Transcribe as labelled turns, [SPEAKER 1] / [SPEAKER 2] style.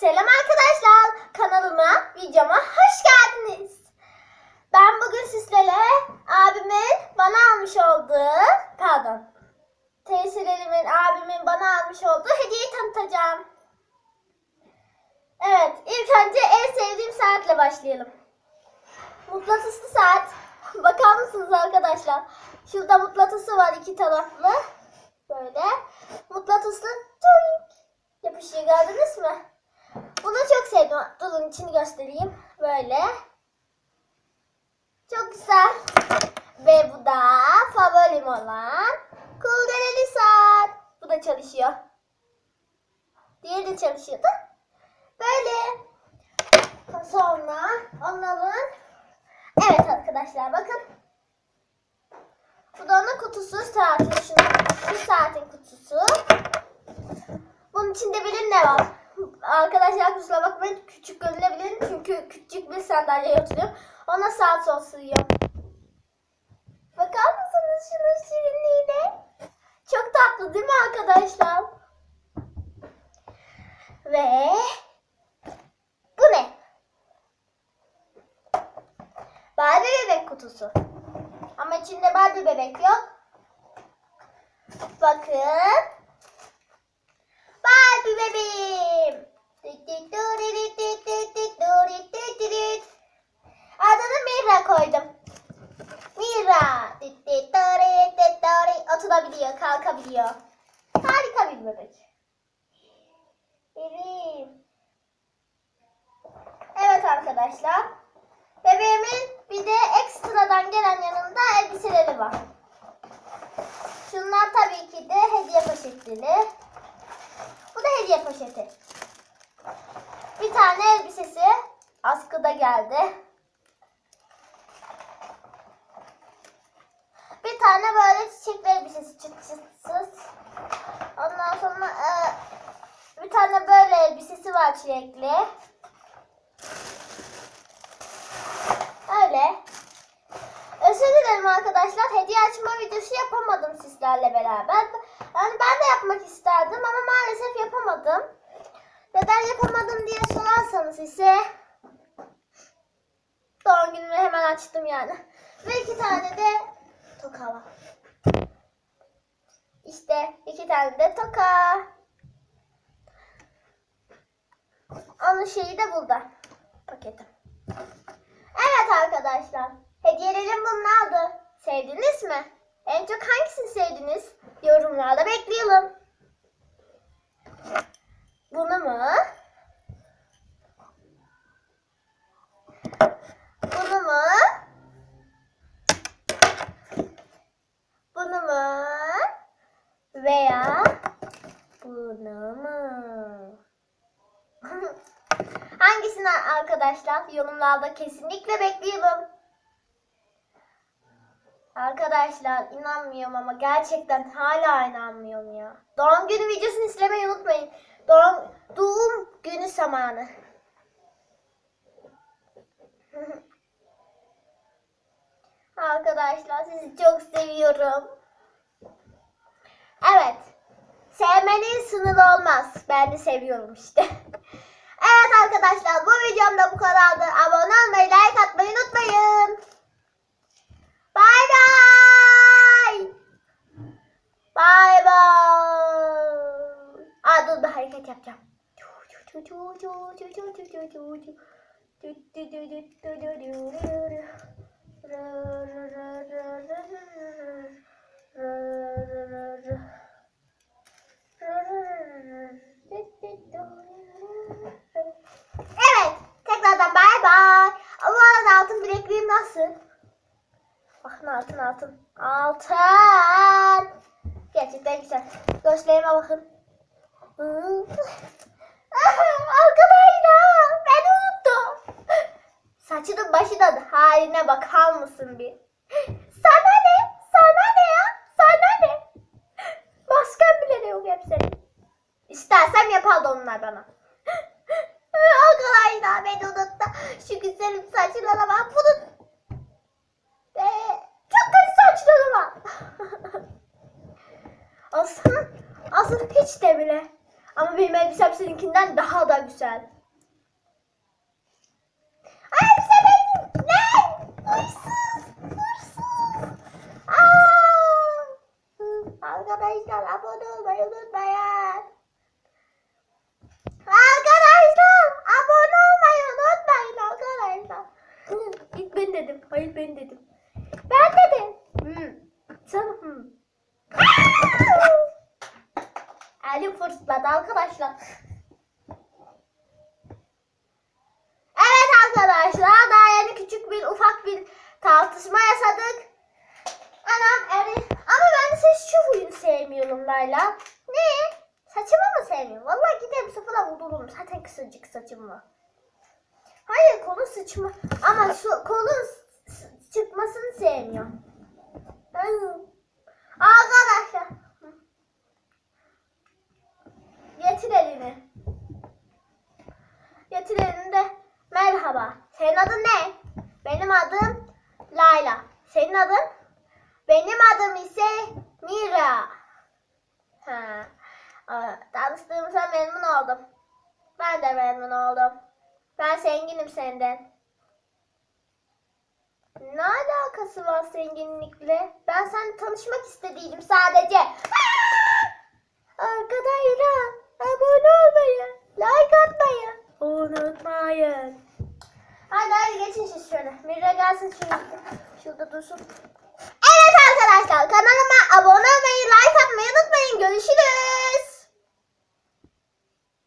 [SPEAKER 1] Selam arkadaşlar. Kanalıma, videoma hoş geldiniz. Ben bugün sizlere abimin bana almış olduğu, pardon, teyzelerimin, abimin bana almış olduğu hediyeyi tanıtacağım. Evet, ilk önce en sevdiğim saatle başlayalım. Mutlatıslı saat. Bakar mısınız arkadaşlar? Şurada mutlatısı var iki taraflı. Böyle. Mutlatıslı yapışıyor gördünüz mü? Bunu çok sevdim. Durun içini göstereyim. Böyle. Çok güzel. Ve bu da favorim olan Kuldeleli saat. Bu da çalışıyor. Diğeri de çalışıyordu. Böyle. Sonra onların Evet arkadaşlar bakın. Bu da onun kutusu saatin. Şu saatin kutusu. Bunun içinde bilin ne var? Arkadaşlar kusura bakmayın küçük görünebilir çünkü küçük bir sandalyeye oturuyorum. Ona saat sol sığıyor. Bakar mısınız şunun şirinliğine? Çok tatlı değil mi arkadaşlar? Ve bu ne? Barbie bebek kutusu. Ama içinde Barbie bebek yok. Bakın. Kalkabiliyor. Harika bir bebek. Bebeğim. Evet arkadaşlar. Bebeğimin bir de ekstradan gelen yanında elbiseleri var. Şunlar tabii ki de hediye poşetleri. Bu da hediye poşeti. Bir tane elbisesi askıda geldi. Bir tane böyle çiçekli elbisesi çıt çıtsız. Ondan sonra e, bir tane böyle elbisesi var çilekli. Öyle. Özür dilerim arkadaşlar. Hediye açma videosu yapamadım sizlerle beraber. Yani ben de yapmak isterdim ama maalesef yapamadım. Neden yapamadım diye sorarsanız ise doğum günümü hemen açtım yani. Ve iki tane de toka. İşte iki tane de toka. Onun şeyi de burada. Paketim. Evet arkadaşlar. Hediyelerim bunlardı. Sevdiniz mi? En çok hangisini sevdiniz? Yorumlarda bekleyelim. Bunu mu? Bunu mu? Bunu mu? Veya bunu mu? Hangisini arkadaşlar? Yorumlarda kesinlikle bekliyorum. Arkadaşlar inanmıyorum ama gerçekten hala inanmıyorum ya. Doğum günü videosunu izlemeyi unutmayın. Doğum, doğum günü zamanı. Arkadaşlar sizi çok seviyorum. Evet. Sevmenin sınırı olmaz. Ben de seviyorum işte. evet arkadaşlar bu videomda bu kadardı. Abone olmayı, like atmayı unutmayın. Bye bye. Bye bye. Aa dur bir hareket yapacağım. Evet. Tekrardan bye bye. Ama bu arada altın bilekliğim nasıl? Bakın altın altın. Gerçekten güzel. Gösterime bakın. Arkadaşlar ben unuttum. Saçının başının haline bakar mısın bir? Sana ne? Sana ne ya? Sana ne? Masken bile de yok hepsinin. İstersem yapardı onlar bana. Arkadaşlar ben unuttum. Şu güzelim saçlara bak. Bunun ve çok kötü saçları var. Aslında, aslında hiç de bile. Ama benim elbisem seninkinden daha da güzel. Ay elbise benim. Ne? Hırsız. Hırsız. Aa! Arkadaşlar abone olmayı unutmayın. Arkadaşlar abone olmayı unutmayın arkadaşlar. İlk ben dedim. Hayır ben dedim. Ben dedim. Hmm. Sen hmm. Fırsladı arkadaşlar. Evet arkadaşlar daha yeni küçük bir ufak bir tartışma yaşadık. Anam eri. Ama ben ses şu huyunu sevmiyorum Layla. Ne? Saçımı mı sevmiyorum? Vallahi giderim sıfıra vururum. Zaten kısacık saçım var. Hayır konu sıçma. Ama şu s- çıkmasını sevmiyorum. Hmm. Arkadaşlar. Getir elini. Getir elini de. Merhaba. Senin adın ne? Benim adım Layla. Senin adın? Benim adım ise Mira. Ha. Tanıştığımıza memnun oldum. Ben de memnun oldum. Ben zenginim senden. Ne alakası var zenginlikle? Ben seninle tanışmak istediydim sadece. Arkadaşlar abone olmayı, like atmayı unutmayın. Hadi hadi geçin siz şöyle. Mira gelsin şurada, şurada dursun. Evet arkadaşlar kanalıma abone olmayı, like atmayı unutmayın. Görüşürüz.